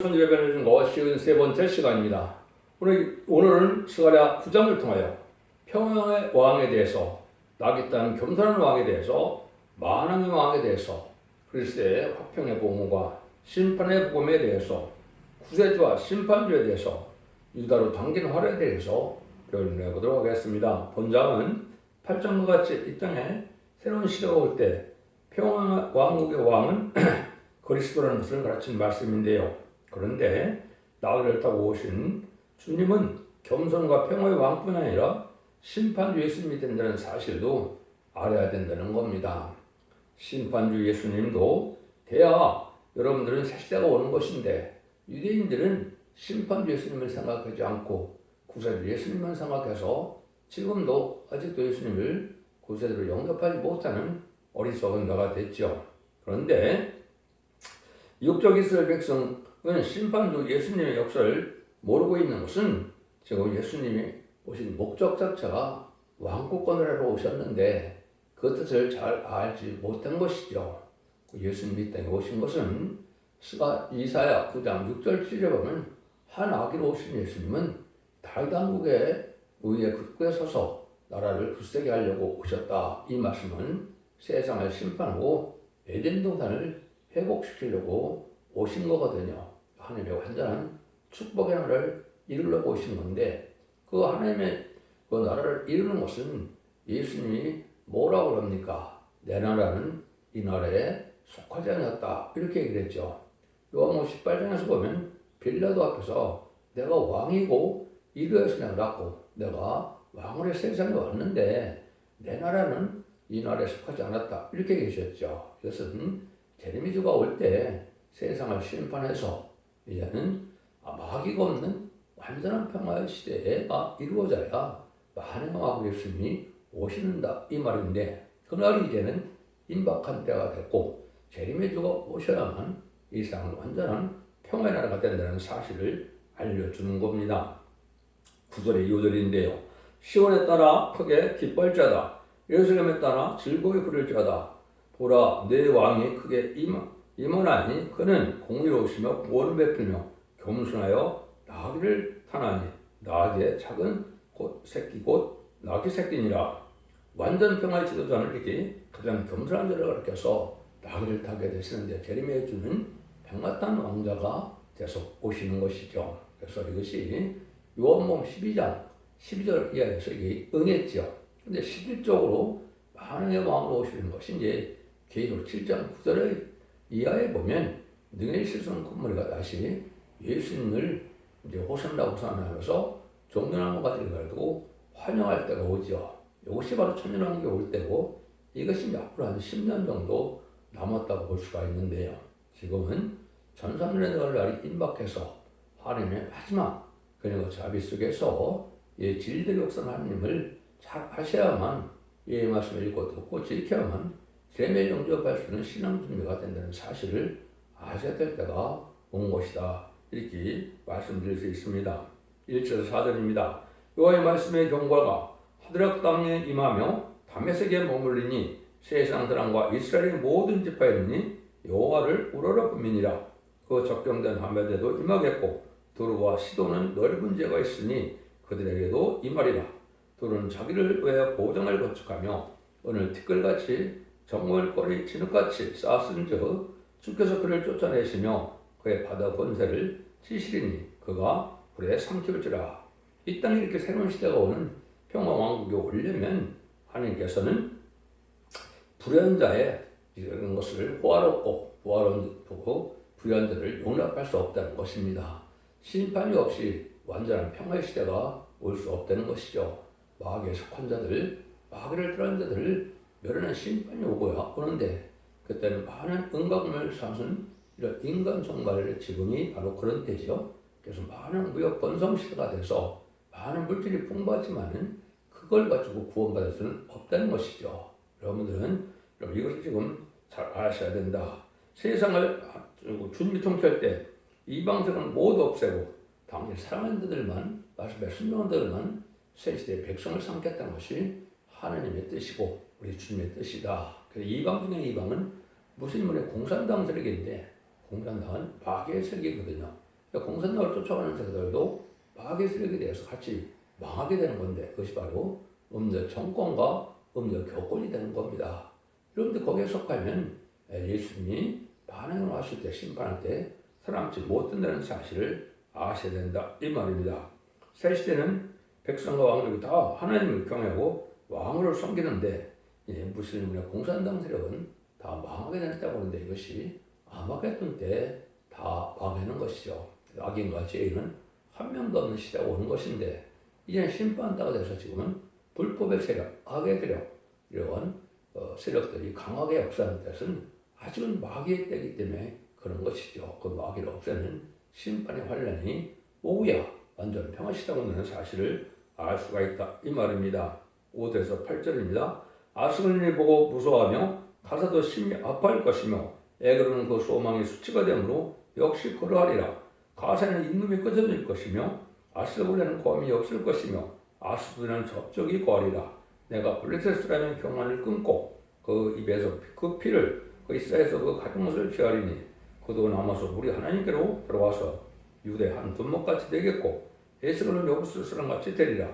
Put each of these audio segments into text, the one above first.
천주배변을 준거 쉬운 세 번째 시간입니다. 오늘, 오늘은 스가랴 9장을 통하여 평양의 왕에 대해서 딴 겸손한 왕에 대해서 만왕의 왕에 대해서 그리스도의 화평의 복음과 심판의 복음에 대해서 구세주와 심판주에 대해서 유다로 당긴 활에 대해서 배우를 해보도록 하겠습니다. 본장은 8장과 같이 이 땅에 새로운 시대가 올 때 평양 왕국의 왕은 그리스도라는 것을 가르치는 말씀인데요. 그런데 나그를 타고 오신 주님은 겸손과 평화의 왕뿐 아니라 심판주 예수님이 된다는 사실도 알아야 된다는 겁니다. 심판주 예수님도 돼야 여러분들은 새 시대가 오는 것인데 유대인들은 심판주 예수님을 생각하지 않고 구세주 예수님만 생각해서 지금도 아직도 예수님을 구세주로 영접하지 못하는 어리석은 자가 됐죠. 그런데 육적 이스라엘 백성 그는 심판주 예수님의 역사를 모르고 있는 것은 지금 예수님이 오신 목적 자체가 왕국권을 하러 오셨는데 그 뜻을 잘 알지 못한 것이죠. 예수님이 땅에 오신 것은 스가 이사야 9장 6절 7절 보면 한 아기로 오신 예수님은 다윗 왕국의 위에 굳게 서서 나라를 굳세게 하려고 오셨다. 이 말씀은 세상을 심판하고 에덴 동산을 회복시키려고 오신 거거든요. 하나님의 완전한 축복의 나라를 이루려고 오신 건데 그 하나님의 그 나라를 이루는 것은 예수님이 뭐라고 그럽니까? 내 나라는 이 나라에 속하지 않았다. 이렇게 얘기를 했죠. 요한복 18장에서 보면 빌라도 앞에서 내가 왕이고 이루어서 내가 낳고 내가 왕으로 세상에 왔는데 내 나라는 이 나라에 속하지 않았다. 이렇게 계셨죠. 이것은 제레미주가 올 때 세상을 심판해서 이제는 아, 마귀가 없는 완전한 평화의 시대가 이루어져야 만행하고 예수님이 오시는다 이 말인데 그날이 이제는 임박한 때가 됐고 재림의 주가 오셔야만 이 세상은 완전한 평화의 나라가 된다는 사실을 알려주는 겁니다. 구절의 이유들인데요. 시온에 따라 크게 기뻐할 자다. 예루살렘에 따라 즐거이 부를 자다. 보라 내 왕이 크게 임하 임원하니 그는 공의로우시며 구원을 베풀며 겸손하여 나귀를 타나니 나귀의 작은 곧 새끼 곧 나귀 새끼니라 완전 평화의 지도자는 이렇게 가장 겸손한 자를 가르쳐서 나귀를 타게 되시는데 제리미의 주는 백마탄 왕자가 돼서 오시는 것이죠. 그래서 이것이 요한복음 12장 12절 이하에서 이게 응했죠. 근데 실질적으로 만왕의 왕으로 오시는 것이 이제 개인으로 7장 9절에 이하에 보면 능의 실성 콧물이가 다시 예수님을 이제 호산나 호산나 하면서 종려나무 가지를 가지고 환영할 때가 오죠. 이것이 바로 천년왕국이 올 때고 이것이 앞으로 한 10년 정도 남았다고 볼 수가 있는데요. 지금은 전삼년의 날이 임박해서 하나님의 마지막 그녀가 자비 속에서 이 진리의 역사는 하나님을 잘 아셔야만 이 말씀을 읽고 듣고 지켜야만 재매 영접할 수 있는 신앙 준비가 된다는 사실을 아셔야 될 때가 온 것이다. 이렇게 말씀드릴 수 있습니다. 1절 4절입니다. 여호와의 말씀의 경과가 하드락 땅에 임하며 다메섹에 머물리니 세상 사람과 이스라엘의 모든 지파에 이르니 여호와를 우러러 부민이라 그 적경된 하멜에도 임하겠고 두루와 시도는 넓은 죄가 있으니 그들에게도 임하리라 두루는 자기를 위해 보장을 건축하며 오늘 티끌같이 정월거리 진흙같이 쌓았은즉 주께서 그를 쫓아내시며 그의 바다 권세를 치시리니 그가 불에 삼킬지라 이 땅에 이렇게 새로운 시대가 오는 평화 왕국이 오려면 하나님께서는 불연자의 이런 것을 호화롭고 호화롭고 불연자를 용납할 수 없다는 것입니다. 심판이 없이 완전한 평화의 시대가 올 수 없다는 것이죠. 마귀의 속한 자들, 마귀를 떠난 자들을 멸하는 심판이 오고야 오는데 그때는 많은 은광을 삼은 이런 인간 정말의 지금이 바로 그런 때죠. 그래서 많은 무역 번성 시대가 돼서 많은 물질이 풍부하지만은 그걸 가지고 구원받을 수는 없다는 것이죠. 여러분들은 여러분 이것을 지금 잘 아셔야 된다. 세상을 주님이 통치할 때 이방들은 모두 없애고 당연히 사랑하는 자들만 말씀에 순종한 자들만 새 시대의 백성을 삼겠다는 것이 하나님의 뜻이고 우리 주님의 뜻이다. 그래서 이방 중에 이방은 무슬림의 공산당 세력인데 공산당은 마귀의 세력이거든요. 공산당을 쫓아가는 세력들도 마귀 세력에 대해서 같이 망하게 되는 건데 그것이 바로 음녀 정권과 음녀 교권이 되는 겁니다. 여러분들 거기에 속하면 예수님이 반응을 하실 때 심판할 때 사람치 못된다는 사실을 아셔야 된다 이 말입니다. 새 시대는 백성과 왕들이 다 하나님을 경외하고 왕을 섬기는데 예, 무슬림이나 공산당 세력은 다 망하게 된다고 하는데 이것이 아마겟돈 때 다 망하는 것이죠. 악인과 죄인은 한 명도 없는 시대가 오는 것인데 이제는 심판다가 돼서 지금은 불법의 세력, 악의 세력 이런 어, 세력들이 강하게 역사하는 것은 아직은 마귀의 때이기 때문에 그런 것이죠. 그 마귀를 없애는 심판의 환란이 오후야 완전 평화시다고 하는 사실을 알 수가 있다 이 말입니다. 5절에서 8절입니다. 아스글린이 보고 무서워하며 가사도 심히 아파할 것이며 애그르는 그 소망이 수치가 되므로 역시 그러하리라. 가사는 임금이 끊어질 것이며 아스글린은 고함이 없을 것이며 아스글린은 접촉이 고하리라. 내가 블레셋이라는 경관을 끊고 그 입에서 그 피를 그 이스라엘에서 그 가진 것을 취하리니 그도 남아서 우리 하나님께로 들어와서 유대 한 분목같이 되겠고 에스로는 여부스 사람같이 되리라.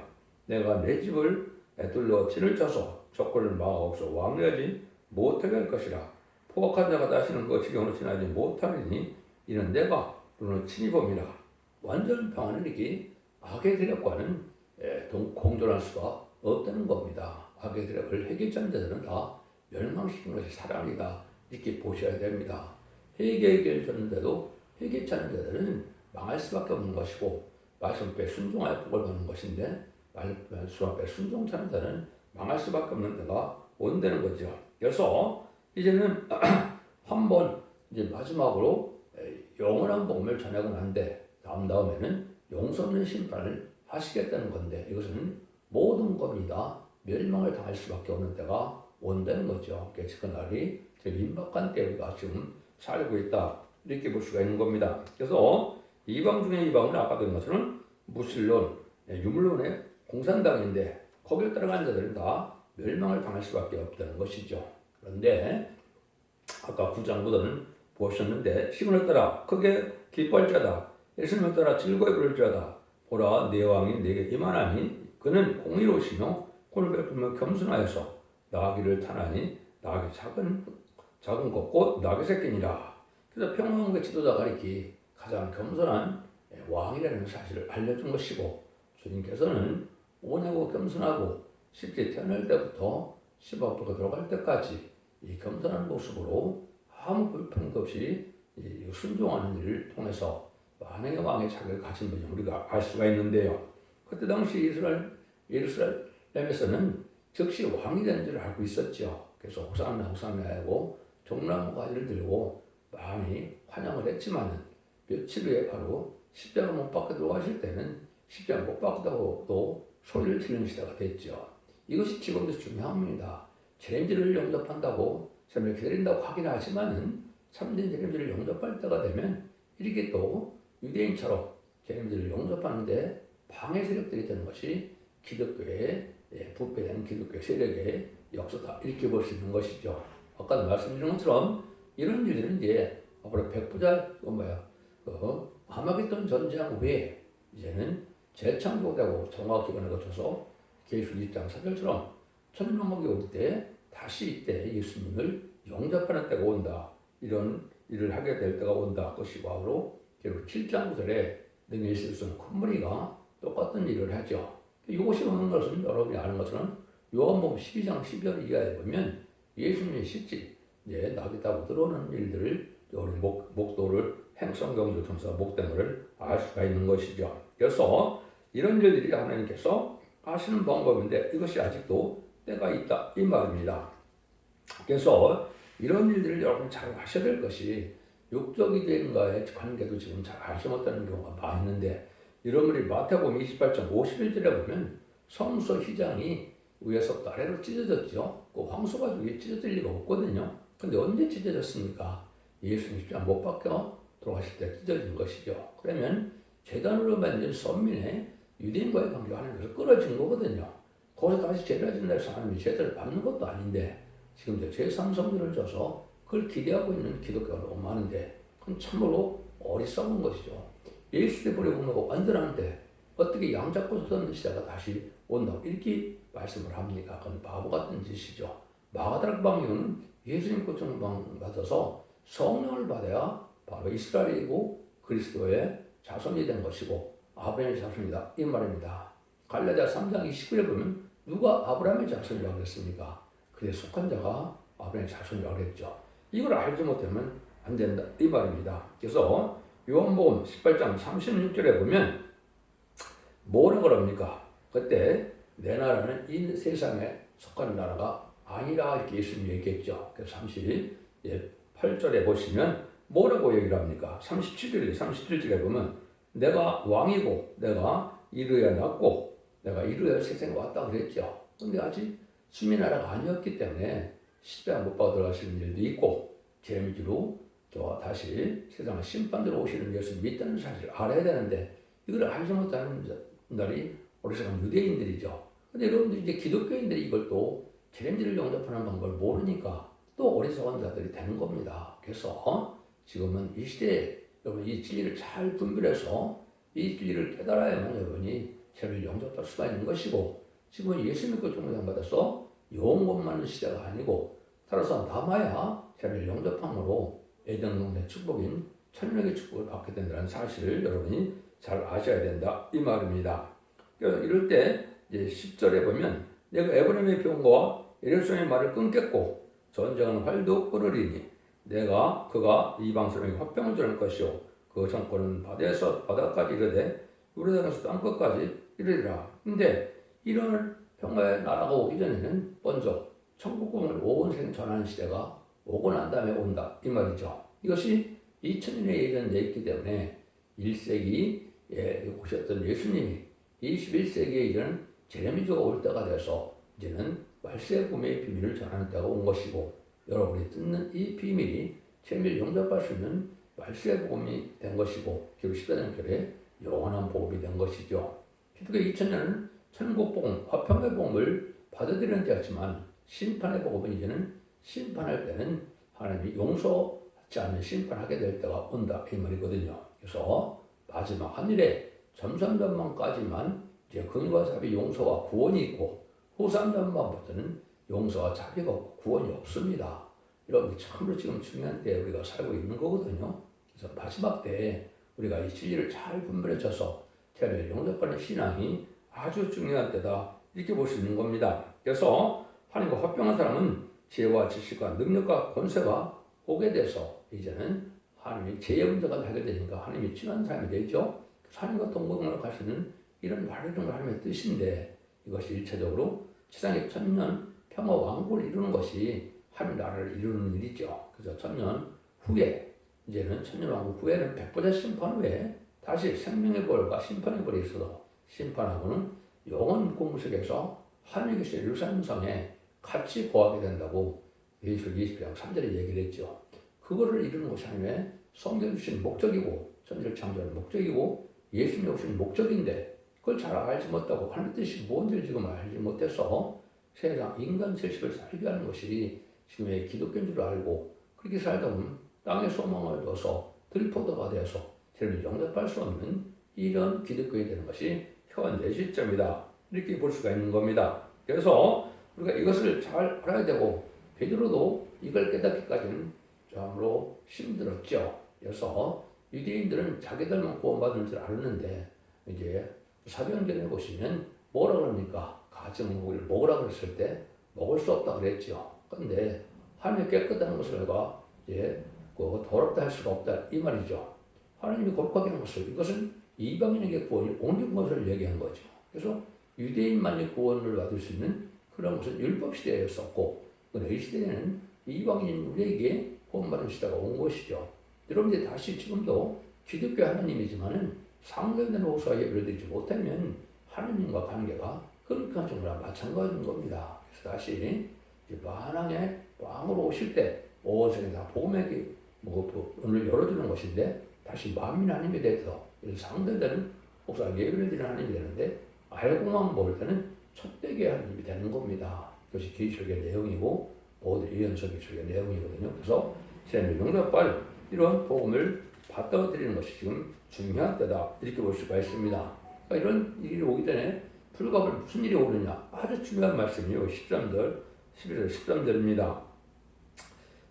내가 내 집을 애들러 진을 쳐서 적군을 막아없어 왕래하지 못하게 할 것이라. 포악한 자가 다시는 그 지경으로 지나지 못하리니 이는 내가 눈을 친히 봅니다. 완전 평안은 이기 악의 세력과는 예, 동- 공존할 수가 없다는 겁니다. 악의 세력을 해결자는 자들은 다 멸망시키는 것이 사랑이다. 이렇게 보셔야 됩니다. 회개를 줬는데도 회개차는 자들은 망할 수밖에 없는 것이고 말씀 앞에 순종하여 복을 받는 것인데 말씀 앞에 순종차는 자는 망할 수밖에 없는 데가 온다는 거죠. 그래서 이제는 한번 이제 마지막으로 영원한 복음을 전하고 난데 다음 다음에는 용서 없는 심판을 하시겠다는 건데 이것은 모든 겁니다. 멸망을 당할 수밖에 없는 때가 온다는 거죠. 그 날이 제일 임박한 때 우리가 지금 살고 있다 이렇게 볼 수가 있는 겁니다. 그래서 이방 중에 이방은 아까 본 것처럼 무신론, 예, 유물론의 공산당인데 거기를 따라가는 자들은 다 멸망을 당할 수밖에 없다는 것이죠. 그런데 아까 구장부들은 보셨는데 시간을 따라 크게 기뻐할 자다. 예수님을 따라 즐거이 부를 자다. 보라 내 왕이 내게 임하나니 그는 공의로우시며 꼴을 베풀며 겸손하여서 나귀를 타나니 나귀 작은 작은 것곧 나귀 새끼니라. 그래서 평화왕국의 지도자가 이렇게 가장 겸손한 왕이라는 사실을 알려준 것이고 주님께서는 오냐고 겸손하고 실제 태어날 때부터 십 앞으로 들어갈 때까지 이 겸손한 모습으로 아무 불평도 없이 이 순종하는 일을 통해서 많은 왕의 자격을 가진 분이 우리가 알 수가 있는데요. 그때 당시 이스라엘 예루살렘에서는 즉시 왕이 되는 줄 알고 있었죠. 그래서 호산나 호산나 하고 종나무 가지를 들고 많이 환영을 했지만은 며칠 후에 바로 십자가 못 박혀 들어가실 때는 십자가 못 박다고 또 소리를 지르는 시대가 됐죠. 이것이 지금도 중요합니다. 제임즈를 영접한다고 삶을 기다린다고 하긴 하지만은 참된 제임즈를 영접할 때가 되면 이렇게 또 유대인처럼 제임즈를 영접하는데 방해 세력들이 되는 것이 기독교의 예, 부패된 기독교 세력의 역사다 이렇게 볼 수 있는 것이죠. 아까 말씀드린 것처럼 이런 일들은 이제 앞으로 백부자 어 뭐야 어, 아마겟돈 전쟁 후에 이제는 재창조되고 정화기관을 거쳐서 계수 2장 4절처럼 천명목이 올 때 다시 이때 예수님을 영접하는 때가 온다. 이런 일을 하게 될 때가 온다. 그것이 바로 결국 7장 9절에 능히 있을 수 있는 큰 무리가 똑같은 일을 하죠. 이것이 오는 것은 여러분이 아는 것처럼 요한복음 12장 12절 이하에 보면 예수님의 이제 낙이 타고 들어오는 일들을 우리 목, 목도를 목된 것을 알 수가 있는 것이죠. 그래서 이런 일들이 하나님께서 하시는 방법인데 이것이 아직도 때가 있다 이 말입니다. 그래서 이런 일들을 여러분 잘 하셔야 될 것이 육적이된과의 관계도 지금 잘 알지 못하는 경우가 있는데 여러분이 마태복음 28장 51절에 보면 성소 휘장이 위에서부터 아래로 찢어졌죠. 그 황소가죽이 찢어질 리가 없거든요. 근데 언제 찢어졌습니까? 예수님 십자가 못 박혀 돌아가실 때 찢어진 것이죠. 그러면 재단으로 만든 선민의 유대인과의 관계가 하나님께서 끊어진 거거든요. 다시 제대로 진다 해서 하나님이 제대로 받는 것도 아닌데 지금 이제 제3성들을 줘서 그걸 기대하고 있는 기독교가 너무 많은데 그건 참으로 어리석은 것이죠. 예수대 버리고 나고 완전한데 어떻게 양 잡고 서는 시대가 다시 온다고 이렇게 말씀을 합니까? 그건 바보 같은 짓이죠. 마가다락 방언은 예수님 고통을 받아서 성령을 받아야 바로 이스라엘이고 그리스도의 자손이 된 것이고 아브라함의 자손이다 이 말입니다. 갈라디아 3장 29절에 보면 누가 아브라함의 자손이라고 그랬습니까? 그에 속한 자가 아브라함의 자손이라고 그랬죠. 이걸 알지 못하면 안 된다 이 말입니다. 그래서 요한복음 18장 36절에 보면 뭐라 그럽니까? 그때 내 나라는 이 세상에 속한 나라가 아니라 예수님이 얘기했죠. 그래서 38절에 보시면 뭐라고 얘기를 합니까? 37절에 37절에 보면 내가 왕이고 내가 이루어야 났고 내가 이루어야 세상에 왔다 그랬죠. 근데 아직 수민나라가 아니었기 때문에 십자가 못 받아가시는 일도 있고 재미지로 또 다시 세상을 심판대로 오시는 예수를 믿다는 사실을 알아야 되는데 이걸 알지 못하는 날이 우리 사람 유대인들이죠. 근데 여러분들 이제 기독교인들이 이걸 또 챌린지를 용접하는 방법을 모르니까 또 어리석은 자들이 되는 겁니다. 그래서 지금은 이 시대에 여러분 이 진리를 잘 분별해서 이 진리를 깨달아야만 여러분이 죄를 용접할 수가 있는 것이고 지금은 예수 믿고 종교장 받아서 영원 많은 시대가 아니고 따라서 남아야 죄를 용접함으로 애정동의 축복인 천명의 축복을 받게 된다는 사실을 여러분이 잘 아셔야 된다 이 말입니다. 이럴 때 이제 10절에 보면 내가 에브라임의 병거와 예루살렘의 말을 끊겠고 전쟁은 활도 끊으리니 내가 그가 이방 사람에게 화병을 주는 것이요 그 정권은 바다에서 바다까지 이르되 유다에서 땅 끝까지 이르리라. 근데 이런 평화의 나라가 오기 전에는 먼저 천국공을 온생 전하는 시대가 오고 난 다음에 온다 이 말이죠. 이것이 2000년에 예전돼 있기 때문에 1세기에 오셨던 예수님이 21세기에 이제는 제레미주가 올 때가 돼서 이제는 말세 꿈의 비밀을 전하는 때가 온 것이고 여러분이 듣는 이 비밀이 수 있는 말세 복음이 된 것이고 기록 14장결에 영원한 복음이 된 것이죠. 기독교 2000년은 천국 복음, 화평의 복음을 받아들이는 때였지만 심판의 복음은 이제는 심판할 때는 하나님이 용서하지 않는 심판하게 될 때가 온다 이 말이거든요. 그래서 마지막 하늘에 점선전망까지만 이제 근과 자비 용서와 구원이 있고 후삼전망부터는 용서와 자비가 없고 구원이 없습니다. 이런 참으로 지금 중요한 때에 우리가 살고 있는 거거든요. 그래서 마지막 때에 우리가 이 진리를 잘 분별해줘서 죄를 용접하는 신앙이 아주 중요한 때다 이렇게 볼 수 있는 겁니다. 그래서 하나님과 화평한 사람은 지혜와 지식과 능력과 권세가 오게 돼서 이제는 하나님이 죄의 문제가 해결되니까 하나님이 친한 사람이 되죠. 하나님과 동거동을 가시는 이런 말이런 걸 하나님의 뜻인데 이것이 일체적으로 세상의 천년 평화 왕국을 이루는 것이 하나님 나라를 이루는 일이죠. 그래서 천년 후에 이제는 천년 왕국 후에는 백보자 심판 후에 다시 생명의 벌과 심판의 벌이 있어서 심판하고는 영원 공식에서 하늘에서 예루살렘 성에 같이 거하게 된다고 예술 20장 3절에 얘기를 했죠. 그거를 이루는 것이 하나님의 성경 주신 목적이고 천지를 창조하는 목적이고 예수님이 오신 목적인데 그걸 잘 알지 못하고 하나님 뜻이 뭔지를 지금 알지 못해서 세상 인간 세식을 살게 하는 것이 지금의 기독교인 줄 알고 그렇게 살다 보면 땅에 소망을 둬서 들포도가 되어서 죄를 영접할 수 없는 이런 기독교인이 되는 것이 현재 시점이다. 이렇게 볼 수가 있는 겁니다. 그래서 우리가 이것을 잘 알아야 되고 베드로도 이걸 깨닫기까지는 참으로 힘들었죠. 그래서 유대인들은 자기들만 구원받은 줄 알았는데 이제 사도행전에 보시면 뭐라 그럽니까? 가증목을 먹으라 그랬을 때 먹을 수 없다 그랬죠. 근데 하나님이 깨끗한 것을 내가 이제 그 더럽다 할 수가 없다 이 말이죠. 하나님이 거룩하게 한 것을 이것은 이방인에게 구원이 옮긴 것을 얘기한 거죠. 그래서 유대인만이 구원을 받을 수 있는 그런 것은 율법 시대였었고 이 시대에는 이방인 우리에게 구원받은 시대가 온 것이죠. 여러분들 다시 지금도 기독교 하나님이지만은 상대된 호수와 예배를 드리지 못하면 하나님과 관계가 끔찍한 정도랑 마찬가지인 겁니다. 그래서 다시 만왕의 왕으로 오실 때 오세에 다 복음에게 뭐 오늘 열어주는 것인데 다시 만민 하나님이 돼서 상대되는 목사 예배를 드리는 하나님이 되는데 알고만 볼 때는 첫대기 하나님이 되는 겁니다. 그것이 기술의 내용이고 모든 예언서 기술의 내용이거든요. 그래서 세미 용접발 이런 복음을 받아 드리는 것이 지금 중요한 때다 이렇게 볼 수가 있습니다. 그러니까 이런 일이 오기 전에 불가불 무슨 일이 오느냐? 아주 중요한 말씀이요. 13절 11절 13절입니다.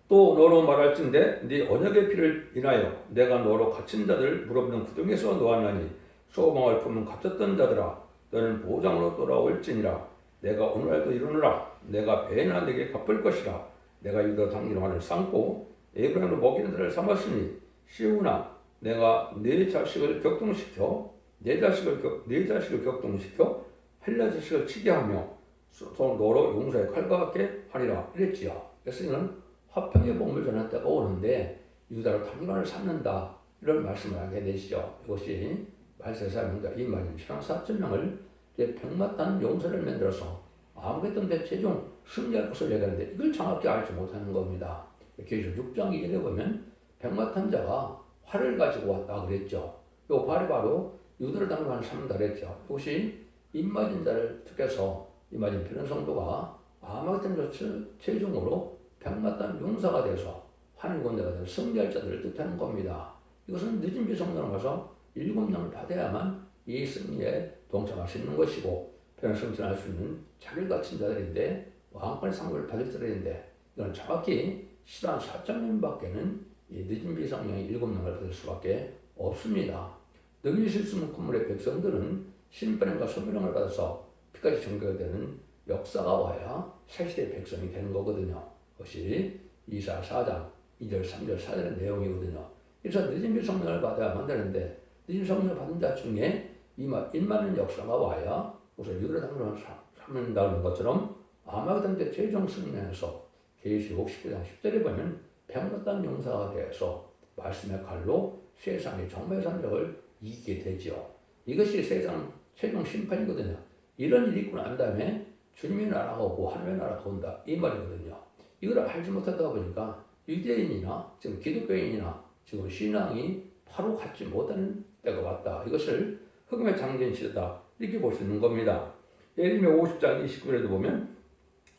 또 너로 말할진대 네 언약의 피를 인하여 내가 너로 갇힌 자들 무릎는 구덩에서 놓았나니 소망을 품은 갇혔던 자들아 너는 보장으로 돌아올지니라. 내가 오늘날도 이루느라. 내가 배나 내게 갚을 것이라. 내가 유다 당기만을 삼고 에브라임으로 먹이는 자를 삼았으니 시우나 내가 네 자식을 격동시켜 네 자식을 격, 네 자식을 격동시켜 헬라 자식을 치게 하며 또 너로 용서의 칼과 같게 하리라 이랬지요. 이는 화평의 복음을 전할 때가 오는데 유다로 당관을 삼는다 이런 말씀을 하게 되시죠. 이것이 말세사명과 이 말씀 신앙 4천 명을 이제 백마탄 용서를 만들어서 내 최종 승리할 것을 얘기하는데 이걸 정확히 알지 못하는 겁니다. 계시록 6장 2절에 보면 백마탄 자가 활을 가지고 왔다 그랬죠. 이 활이 바로 유다를 당관을 삼는다 그랬죠. 이것이 입맞은 자를 특해서 입맞은 필연 성도가 아마겟던 최종으로 백마탄 용사가 돼서 하늘 군대가 돼서 승리할 자들을 뜻하는 겁니다. 이것은 늦은 비성전을 가서 일곱 명을 받아야만 이 승리에 동참할 수 있는 것이고 편을 승천할 수 있는 자기를 갖춘 자들인데 왕권의 상급을 받을 자들인데 이건 정확히 시단 4.0밖에는 이 늦은 비성령이 일곱 명을 받을 수밖에 없습니다. 능히 실수문 건물의 백성들은 신변과 소멸령을 받아서 피까지 정결되는 역사가 와야 사실의 백성이 되는 거거든요. 그것이 이사 4장 2절, 3절, 4절의 내용이거든요. 그래서 늦은 성령을 받아야만 되는데 늦은 성령을 받은 자 중에 이마 일만한 역사가 와야 우선 유대 당론을 삼는다는 것처럼 아마겟돈 때 최종 승리에서 계시록 19장 10절에 보면 백마땅 용사가 되어서 말씀의 칼로 세상의 정말 산적을 이기게 되죠. 이것이 세상 최종 심판이거든요. 이런 일이 있고 난 다음에 주님의 나라가 오고 하나님의 나라가 온다 이 말이거든요. 이걸 알지 못하다 보니까 유대인이나 지금 기독교인이나 지금 신앙이 바로 갖지 못하는 때가 왔다. 이것을 흑음의 장전 시대다. 이렇게 볼 수 있는 겁니다. 예레미야 50장 29절에도 보면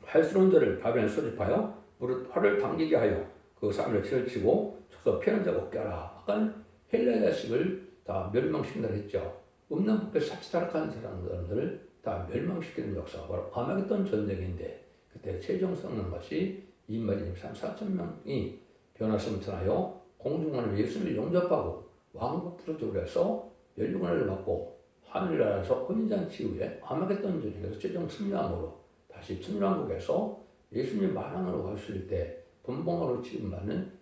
활스러운 자를 가변에 소집하여 무릇 활을 당기게 하여 그 사람을 치러치고 쳐서 피하는 자가 없게 하라. 아까 헬라 자식을 다 멸망시킨다 했죠. 없는 법에 사치타락한 사람들을 다 멸망시키는 역사가 바로 아마겟돈 전쟁인데 그때 최종 성능 것이 이마진 3 4천 명이 변화성천하여 공중하는 예수를 영접하고 왕국 부족적으로 해서 멸류관을 받고 하늘나라에서 혼인잔치 후에 아마겟돈 전쟁에서 최종 승리함으로 다시 천년왕국에서 예수님 만왕으로 갔을 때 분봉으로 취급받는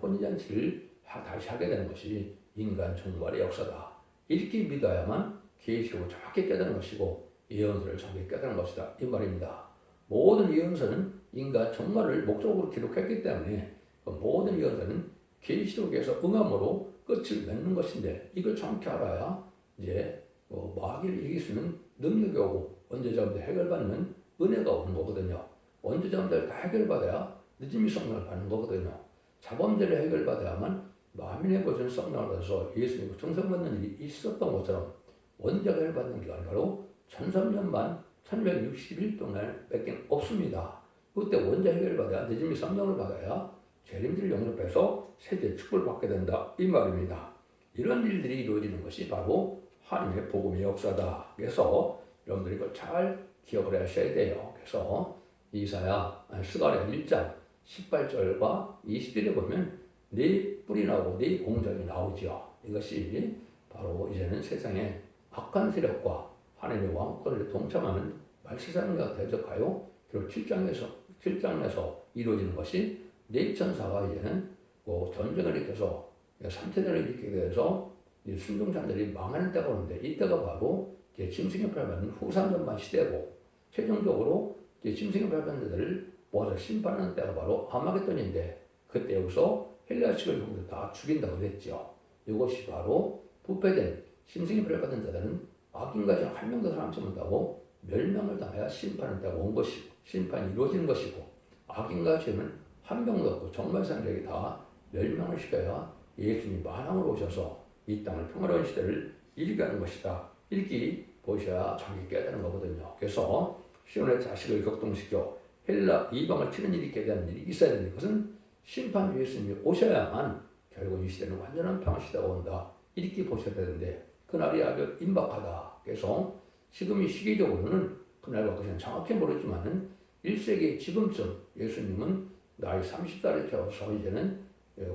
혼인잔치를 다시 하게 되는 것이 인간 종말의 역사다. 이렇게 믿어야만 계시록을 정확히 깨닫는 것이고 예언서를 정확히 깨닫는 것이다. 이 말입니다. 모든 예언서는 인간 종말을 목적으로 기록했기 때문에 그 모든 예언서는 계시록에서 응함으로 끝을 맺는 것인데 이걸 정확히 알아야 이제 뭐 마귀를 이길 수 있는 능력이 오고 원죄자분들 해결받는 은혜가 오는 거거든요. 원죄자분들 다 해결받아야 늦음이 성령을 받는 거거든요. 자범죄를 해결받아야만 마민의 보존 성령을 받아서 예수님과 정성받는 일이 있었던 것처럼 원죄가 해결받는 기간이 바로 1300만 1161 동안 밖에 없습니다. 그때 원죄 해결받아야 늦음이 성령을 받아야 재림들 영접해서 세대 축복을 받게 된다 이 말입니다. 이런 일들이 이루어지는 것이 바로 하나님의 복음의 역사다. 그래서 여러분들이 이걸 잘 기억을 하셔야 돼요. 그래서 이사야 스가랴 1장 18절과 20절에 보면 네 뿌리 나오고 네 공작이 나오죠. 이것이 바로 이제는 세상에 악한 세력과 하나님의 왕권을 동참하는 말세상과 대적하여 그리고 7장에서 7장에서 이루어지는 것이 네 천사가 이제는 뭐 전쟁을 일으켜서 3세대를 일으키게 돼서 순종자들이 망하는 때가 오는데 이때가 바로 짐승의 팔받는 후삼전반 시대고 최종적으로 짐승의 팔받는 자들을 모아서 심판하는 때가 바로 아마겟돈인데 그때 여기서 헬리아식을 통해서 다 죽인다고 그랬죠. 이것이 바로 부패된 심승이 벌받은 자들은 악인과 한 명도 사람치 못하고 멸망을 당하여 심판을 따고 온 것이고 심판이 이루어지는 것이고 악인과 죄는 한 명도 없고 정말 사람들에게 다 멸망을 시켜야 예수님이 만왕으로 오셔서 이 땅을 평화로운 시대를 이루게 하는 것이다. 이렇게 보셔야 자기 깨닫는 거거든요. 그래서 시온의 자식을 격동시켜 헬라 이방을 치는 일이 되는 일이 있어야 되는 것은 심판 예수님이 오셔야만 결국 이 시대는 완전한 평화 시대가 온다. 이렇게 보셔야 되는데 그날이 아주 임박하다. 그래서 지금 이 시기적으로는 그날과 그것은 정확히 모르지만은 1세기 지금쯤 예수님은 나이 30살을 채워서 이제는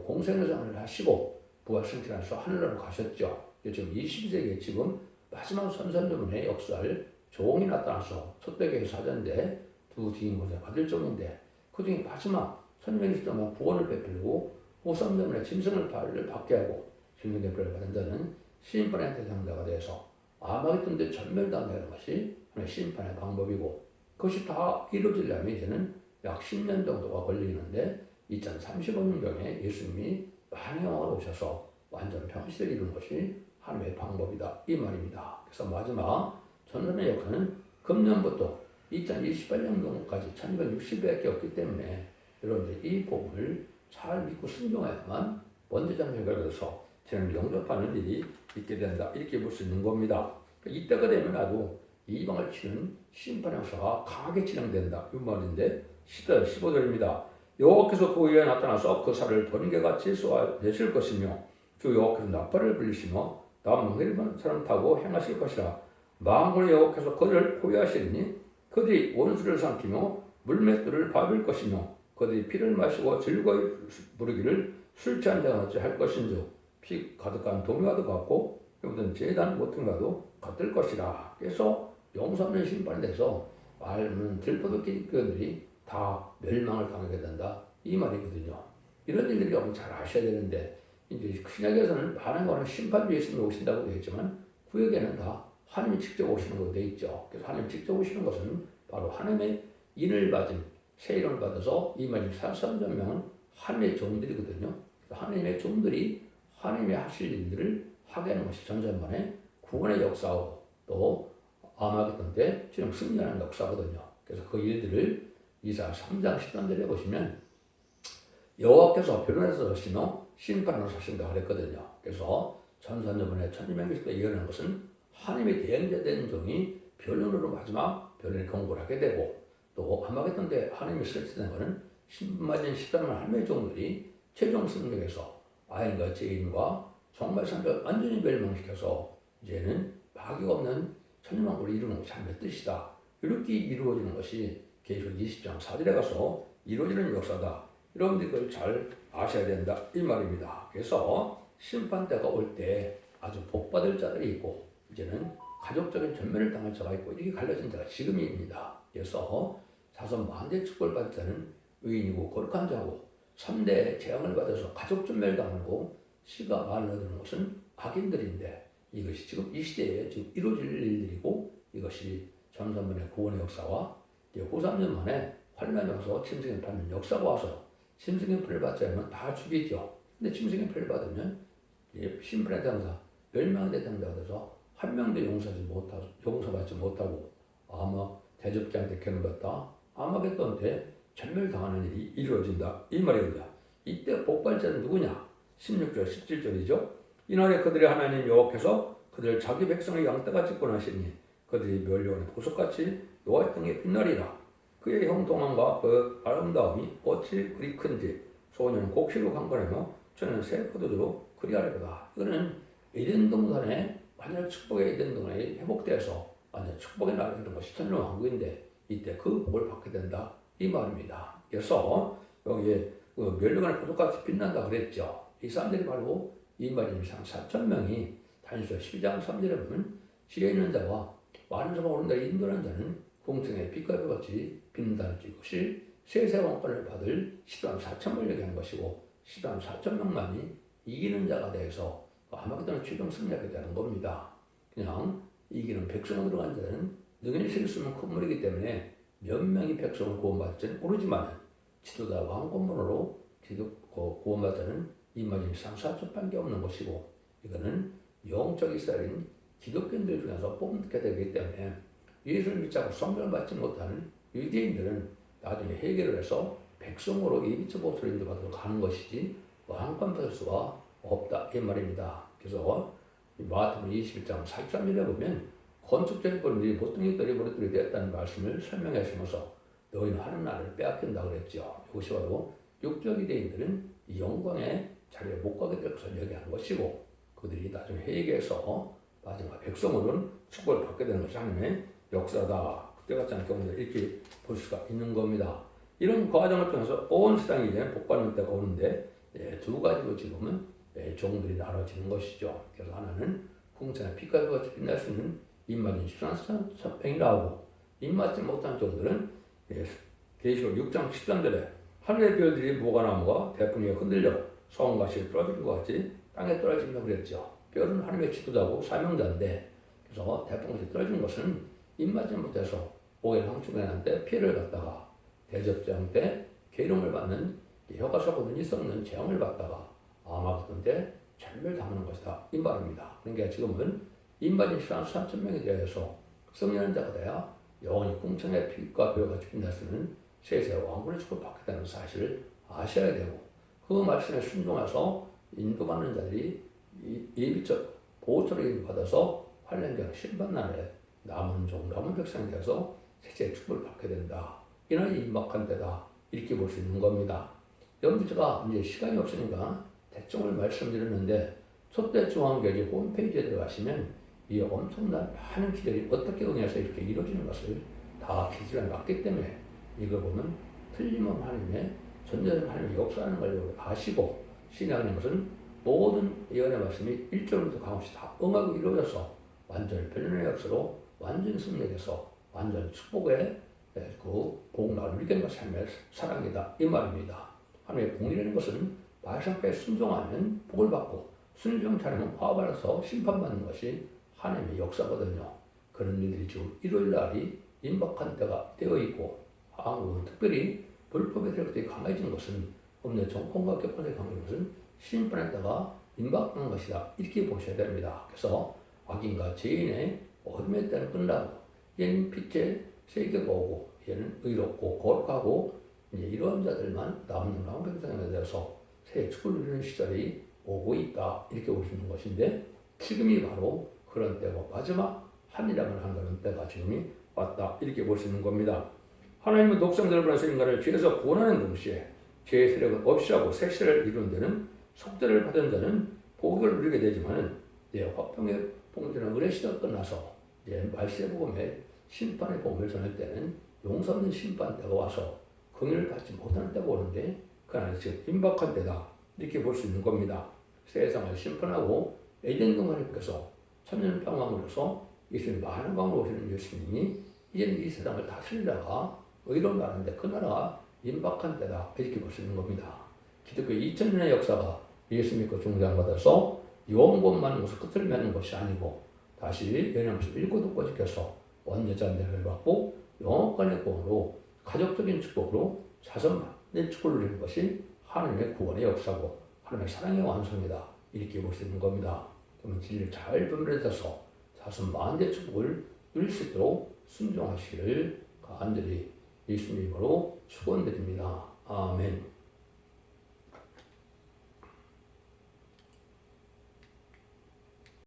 공생생활을 하시고 부활승천해서 하늘로 가셨죠. 지금 20세기에 지금 마지막 선선조문의 역사를 종이 나타나서 첫대교의 사전인데 두 주인공을 받을 정인데 그 중에 마지막 천명일시도만 구원을 베풀고 오삼점에 짐승을 발을 받게 하고 짐승 대표를 받은 자는 심판의 대상자가 돼서 아마겟돈 데 전멸당하는 것이 하나의 심판의 방법이고 그것이 다 이루어지려면 이제는 약 10년 정도가 걸리는데 2035년경에 예수님이 만영으로 오셔서 완전 평시를 이루는 것이 하나님의 방법이다 이 말입니다. 그래서 마지막 전선의 역사는 금년부터 2028년도까지 1260일밖에 없기 때문에 여러분들 이 복음을 잘 믿고 순종해야만 번제장 해결해서 저는 영접하는 일이 있게 된다 이렇게 볼 수 있는 겁니다. 이때가 되면 아주 이방을 치는 심판 형사가 강하게 진행된다 이 말인데 10절 15절입니다. 여호와께서 그 위에 나타나서 그 살을 번개같이 쏘아내실 것이며 주 여호와께서 나팔을 불리시며 남몽해리만 사람 타고 행하실 것이라 망군의 여호와께서 그들을 포위하시리니 그들이 원수를 삼키며 물맷돌을 밟을 것이며 그들이 피를 마시고 즐거이 부르기를 술 취한 자가 어찌 할 것인즉 피 가득한 동요와도 같고 모든 재단 모튼과도 같을 것이라. 그래서 용서없는 심판이 돼서 말은 들포도끼리들이 다 멸망을 당하게 된다. 이 말이거든요. 이런 일들이 여러분 잘 아셔야 되는데 이제 신약에서는 많은 거는 심판주 예수님이 오신다고 되어 있지만 구역에는 다 하나님이 직접 오시는 것으로 되어 있죠. 그래서 하나님 직접 오시는 것은 바로 하나님의 인을 받은 새 이름을 받아서 이 말씀 사삼천 명은 하나님의 종들이거든요. 하나님의 종들이 하나님의 하실 일들을 하게 하는 것이 전전만의 구원의 역사고 또 아마겟돈 때 지금 승리하는 역사거든요. 그래서 그 일들을 이사 3장 13절에 보시면 여호와께서 변론에서 하시며 심판으로 사신다고 그랬거든요. 그래서 전산여분의 천지명기시대 이어낸 것은 하나님의 대행자된 종이 변론으로 마지막 변론의 공고를 하게 되고 또 아마겟돈 때 하나님이 설치된 것은 신맞은 13만 할매 종들이 최종 승리에서 아인과 제인과 정말 산을 완전히 멸망시켜서 이제는 마귀가 없는 천년왕국을 이루는 것이 하나님의 뜻이다. 이렇게 이루어지는 것이 계속 20장 4절에 가서 이루어지는 역사다. 여러분들이 그걸 잘 아셔야 된다. 이 말입니다. 그래서 심판대가 올 때 아주 복받을 자들이 있고 이제는 가족적인 전멸을 당할 자가 있고 이렇게 갈라진 자가 지금입니다. 그래서 자손 만대 자는 의인이고 거룩한 자고 3대 재앙을 받아서 가족 전멸 당하고 시가 많을 얻는 것은 악인들인데 이것이 지금 이 시대에 지금 이루어질 일들이고 이것이 전산문의 구원의 역사와 후삼년 만에 환란이 와서 짐승의 받는 역사가 와서 짐승의 풀을 받지 않으면 다 죽이죠. 근데 짐승의 풀을 받으면 심판의 당사, 멸망의 대상자가 돼서 한 명도 용서하지 못하고 용서받지 못하고 아마 대접자한테 받다 아마겟돈한테 전멸당하는 일이 이루어진다 이 말입니다. 이때 복발자는 누구냐? 16절 17절이죠. 이날에 그들의 하나님 여호와께서 그들 자기 백성의 양떼같이 권하시니 그들이 멸류관의 보석같이 여호와의 등에 빛나리라. 그의 형통함과 그 아름다움이 어찌 그리 큰지 소년은 곡식으로 강건하며 저는 새 포도주로 그리하리로다. 이거는 에덴 동산의 완전 축복의 에덴 동산이 회복돼서 완전 축복의 이런 것이 천년 왕국인데 이때 그 복을 받게 된다 이 말입니다. 그래서 여기에 그 멸류관의 포도같이 빛난다 그랬죠. 이 사람들이 바로 이 말입니다. 4천 명이 단수 12장 3절에 보면 지혜 있는 자와 많은 자가 오른다 인도하는 자는 공중의 빛과 같이 빛난다는 것이 세세 왕권을 받을 10만 4천 명에게 한 것이고 10만 4천 명만이 이기는 자가 돼서 아마겟돈의 최종 승리하게 되는 겁니다. 그냥 이기는 백성으로 들어간 자는 능히 실수면 큰 물이기 때문에 몇 명이 백성을 구원받을지는 모르지만 지도자 왕권문으로 구원받자는 이 말이 상사천밖에 없는 것이고 이거는 영적 이스라엘인 기독교인들 중에서 뽑게 되기 때문에 예수를 믿지 않고 성경을 받지 못하는 유대인들은 나중에 해결을 해서 백성으로 예비처 보수를 인도 받으러 가는 것이지 왕권 받을 수가 없다 이 말입니다. 그래서 마태복음 21장 43절에 보면 건축적인 것들이 보통 이들이 버릇들이 되었다는 말씀을 설명하시면서 너희는 하는 나라를 빼앗긴다 그랬죠. 이것이 바로 육적 유대인들은 영광의 자리에 못 가게 될 것을 얘기하는 것이고 그들이 나중에 회개해서 마지막 백성으로는 축복을 받게 되는 것이 하나님의 역사다. 그때 같지 않은 경우를 이렇게 볼 수가 있는 겁니다. 이런 과정을 통해서 온 세상이 이제 복받는 때가 오는데 예, 두 가지로 지금은 예, 종들이 나눠지는 것이죠. 그래서 하나는 빛과 같이 빛날 수 있는 입맞은 시간 천평이라고 입맞지 못한 종들은 예, 계시록 6장 13절에 하늘의 별들이 모가나무가 대풍에 흔들려 성과실 떨어지는 것 같이 땅에 떨어진다고 그랬죠. 별은 하나님의 지도자고 사명자인데 그래서 대풍같이 떨어지는 것은 입맞지 못해서 오해 황충년한테 피해를 받다가 대접장 때 계룡을 받는 혀가서거든이 썩는 재앙을 받다가 아마겟돈 때 절멸당하는 것이다 이 말입니다. 그러니까 지금은 인바진 시간 3천 명에 대해서 성령한 자가 돼야 영원히 궁천의 빛과 수 있는 세세 왕군의 축을 받겠다는 사실을 아셔야 되고 그 말씀에 순종해서 인도받는 자들이 이- 예비적 보호처를 받아서 환란경 심판날에 남은 종 남은 백성에 대해서 세세 축복을 받게 된다. 이는 임박한 때다. 이렇게 볼 수 있는 겁니다. 제가 이제 시간이 없으니까 대충을 말씀드렸는데 첫째 중앙교회 홈페이지에 들어가시면 이 엄청난 많은 기들이 어떻게 응해서 이렇게 이루어지는 것을 다 기술에 맞기 때문에 이걸 보면 틀림없는 하나님의 전자적 하나님의 역사하는 걸 아시고 신앙하는 것은 모든 예언의 말씀이 일절부터 강없이 다 응하고 이루어져서 완전 변론의 역사로 완전 승리해서 완전 축복의 예, 그 복락을 이기는 것이 하나님의 사랑이다 이 말입니다. 하나님의 공이라는 것은 말씀에 순종하면 복을 받고 순종치 않으면 화받아서 심판받는 것이 하나님의 역사거든요. 그런 일들이 지금 일요일 날이 임박한 때가 되어 있고 한국은 특별히 대한 것들이 강해진 것은 없는 정권과 격분에 강해진 것은 심판의 때가 임박한 것이다. 이렇게 보셔야 됩니다. 그래서 악인과 죄인의 어둠의 때는 끝나고 얘는 빛의 세계가 오고 얘는 의롭고 거룩하고 이제 이런 자들만 남은 남백성에 대해서 새 축을 누리는 시절이 오고 있다 이렇게 보시는 것인데 지금이 바로 그런 때고 마지막 한이라면 한 그런 때가 지금이 왔다 이렇게 보시는 겁니다. 하나님은 독성들을 보내서 인간을 죄에서 구원하는 동시에 죄의 세력은 없이 하고 색시를 이루는 데는 속죄를 받은 자는 복을 누리게 되지만은 이제 화평의 봉지는 은혜 시대가 끝나서 이제 말세 복음의 심판의 복음을 전할 때는 용서 없는 심판 때가 와서 긍휼을 받지 못하는 때가 오는데 그날 지금 임박한 때다 이렇게 볼 수 있는 겁니다. 세상을 심판하고 에덴 동안님께서 천년 평강으로서 예수님 많은 강으로 오시는 예수님이 이제는 이 세상을 다스리다가 의로운 나라인데 그 나라가 임박한 때다 이렇게 볼 수 있는 겁니다. 기독교 2000년의 역사가 예수 믿고 중장받아서 영원만 것을 끝을 맺는 것이 아니고 다시 연합에서 읽고 듣고 지켜서 원여자들을 받고 영원간의 구원으로 가족적인 축복으로 자선받는 축복을 누리는 것이 하나님의 구원의 역사고 하나님의 사랑의 완성이다 이렇게 볼 수 있는 겁니다. 그러면 진리를 잘 분별해서 자선 만대 축복을 누릴 수 있도록 순종하시기를 간절히 예수님으로 축원드립니다. 아멘.